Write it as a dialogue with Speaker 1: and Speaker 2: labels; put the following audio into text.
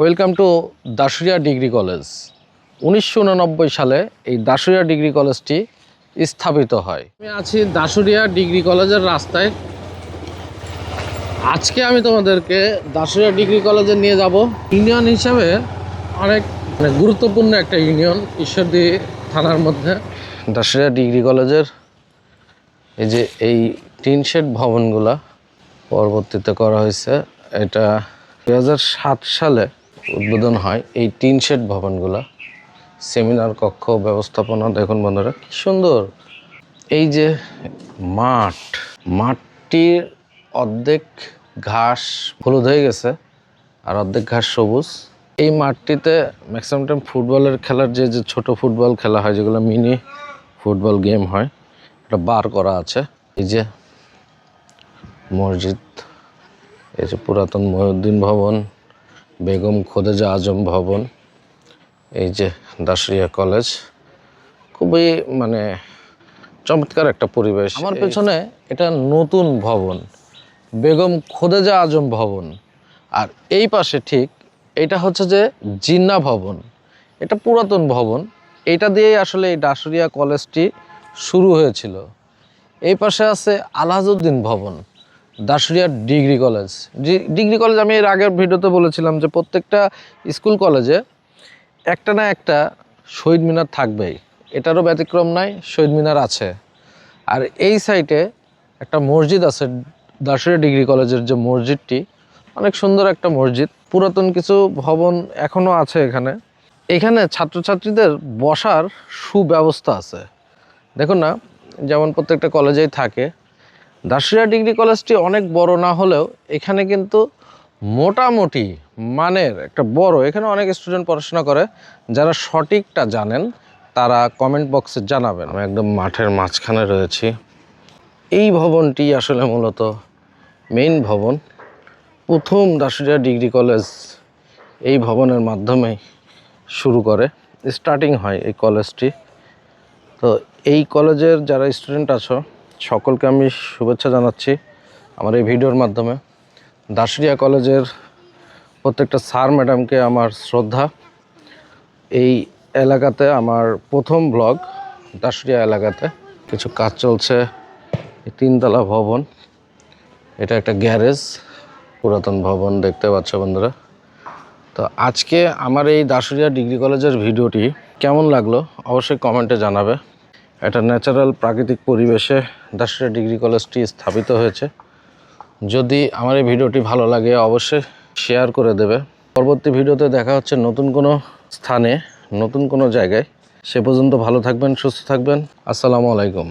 Speaker 1: Welcome to Dasuria degree college উনিশশো উননব্বই সালে এই দাসুরিয়া ডিগ্রি কলেজটি স্থাপিত হয়। আমি আছি দাসুরিয়া ডিগ্রি কলেজের রাস্তায়। আজকে আমি তোমাদেরকে দাসুরিয়া ডিগ্রি কলেজে নিয়ে যাব। ইউনিয়ন হিসাবে অনেক মানে গুরুত্বপূর্ণ একটা ইউনিয়ন ঈশ্বরদী থানার মধ্যে। দাসুরিয়া ডিগ্রি কলেজের এই যে এই টিন শেড ভবনগুলা পরবর্তীতে করা হয়েছে। এটা দু হাজার সাত সালে উদ্বোধন হয়। এই টিন শেড ভবনগুলা, সেমিনার কক্ষ, ব্যবস্থাপনা, দেখুন বন্ধুরা, কি সুন্দর। এই যে মাঠ, মাঠটির অর্ধেক ঘাস হলুদ হয়ে গেছে আর অর্ধেক ঘাস সবুজ। এই মাঠটিতে ম্যাক্সিমাম টাইম ফুটবলের খেলার যে যে ছোট ফুটবল খেলা হয়, যেগুলো মিনি ফুটবল গেম হয়, এটা বার করা আছে। এই যে মসজিদ, এই যে পুরাতন মহিউদ্দিন ভবন বেগম খোদেজা আজম ভবন, এই যে দাসরিয়া কলেজ, খুবই মানে চমৎকার একটা পরিবেশ। আমার পেছনে এটা নতুন ভবন, বেগম খোদেজা আজম ভবন। আর এই পাশে ঠিক এটা হচ্ছে যে জিন্না ভবন, এটা পুরাতন ভবন। এটা দিয়েই আসলে এই দাসরিয়া কলেজটি শুরু হয়েছিল। এই পাশে আছে আলহাজউদ্দিন ভবন। Dasaria degree college. Degree college আমি এর আগের ভিডিওতে বলেছিলাম যে প্রত্যেকটা স্কুল কলেজে একটা না একটা শহীদ মিনার থাকবেই। এটারও ব্যতিক্রম নাই, শহীদ মিনার আছে। আর এই সাইটে একটা মসজিদ আছে দাসরিয়া ডিগ্রি কলেজের যে মসজিদটি, অনেক সুন্দর একটা মসজিদ। পুরাতন কিছু ভবন এখনও আছে এখানে। এখানে ছাত্রছাত্রীদের বসার সুব্যবস্থা আছে। দেখুন না, যেমন প্রত্যেকটা কলেজেই থাকে। দাসরিয়া ডিগ্রি কলেজটি অনেক বড় না হলেও এখানে কিন্তু মোটামুটি মানের একটা বড়, এখানে অনেক স্টুডেন্ট পড়াশোনা করে, যারা সঠিকটা জানেন তারা কমেন্ট বক্সে জানাবেন। আমি একদম মাঠের মাঝখানে রয়েছি। এই ভবনটি আসলে মূলত মেইন ভবন। প্রথম দাসুরিয়া ডিগ্রি কলেজ এই ভবনের মাধ্যমেই শুরু করে স্টার্টিং হয় এই কলেজটি। তো এই কলেজের যারা স্টুডেন্ট আছো সকলকে আমি শুভেচ্ছা জানাচ্ছি আমার এই ভিডিওর মাধ্যমে। দাসরিয়া কলেজের প্রত্যেকটা স্যার ম্যাডামকে আমার শ্রদ্ধা। এই এলাকাতে আমার প্রথম ব্লগ দাসরিয়া এলাকাতে। কিছু কাজ চলছে তিনতলা ভবন। এটা একটা গ্যারেজ, পুরাতন ভবন দেখতে পাচ্ছ বন্ধুরা। তো আজকে আমার এই দাসুরিয়া ডিগ্রি কলেজের ভিডিওটি কেমন লাগল অবশ্যই কমেন্টে জানাবে। একটা ন্যাচারাল প্রাকৃতিক পরিবেশে দাসরা ডিগ্রি কলেজটি স্থাপিত হয়েছে। যদি আমার এই ভিডিওটি ভালো লাগে, অবশ্যই শেয়ার করে দেবে। পরবর্তী ভিডিওতে দেখা হচ্ছে নতুন কোনো স্থানে, নতুন কোনো জায়গায়। সে পর্যন্ত ভালো থাকবেন, সুস্থ থাকবেন। আসসালামু আলাইকুম।